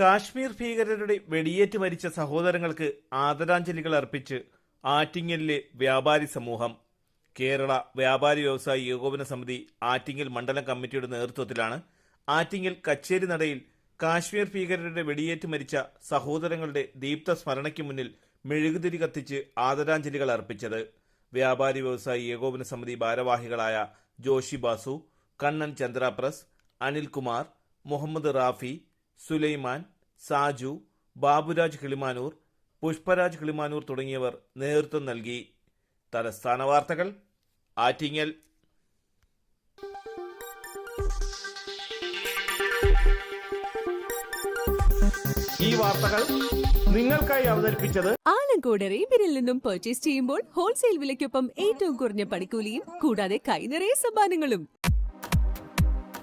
കാശ്മീർ ഭീകരരുടെ വെടിയേറ്റ് മരിച്ച സഹോദരങ്ങൾക്ക് ആദരാഞ്ജലികൾ അർപ്പിച്ച് ആറ്റിങ്ങലിലെ വ്യാപാരി സമൂഹം കേരള വ്യാപാരി വ്യവസായി ഏകോപന സമിതി ആറ്റിങ്ങൽ മണ്ഡലം കമ്മിറ്റിയുടെ നേതൃത്വത്തിലാണ് ആറ്റിങ്ങൽ കച്ചേരി നടയിൽ കാശ്മീർ ഭീകരരുടെ വെടിയേറ്റ് മരിച്ച സഹോദരങ്ങളുടെ ദീപ്ത സ്മരണയ്ക്ക് മുന്നിൽ മെഴുകുതിരി കത്തിച്ച് ആദരാഞ്ജലികൾ അർപ്പിച്ചത്. വ്യാപാരി വ്യവസായി ഏകോപന സമിതി ഭാരവാഹികളായ ജോഷി ബാസു കണ്ണൻ ചന്ദ്രാപ്രസ് അനിൽകുമാർ മുഹമ്മദ് റാഫി സുലൈമാൻ സാജു ബാബുരാജ് കിളിമാനൂർ പുഷ്പരാജ് കിളിമാനൂർ തുടങ്ങിയവർ നേതൃത്വം നൽകി. തലസ്ഥാന വാർത്തകൾ ആറ്റിങ്ങൽ. ഈ വാർത്തകൾ നിങ്ങൾക്കായി അവതരിപ്പിച്ചത് ആലങ്കോട് റേബിനിൽ നിന്നും പർച്ചേസ് ചെയ്യുമ്പോൾ ഹോൾസെയിൽ വിലയ്ക്കൊപ്പം ഏറ്റവും കുറഞ്ഞ പണിക്കൂലിയും കൂടാതെ കൈനിറയ സമ്മാനങ്ങളും.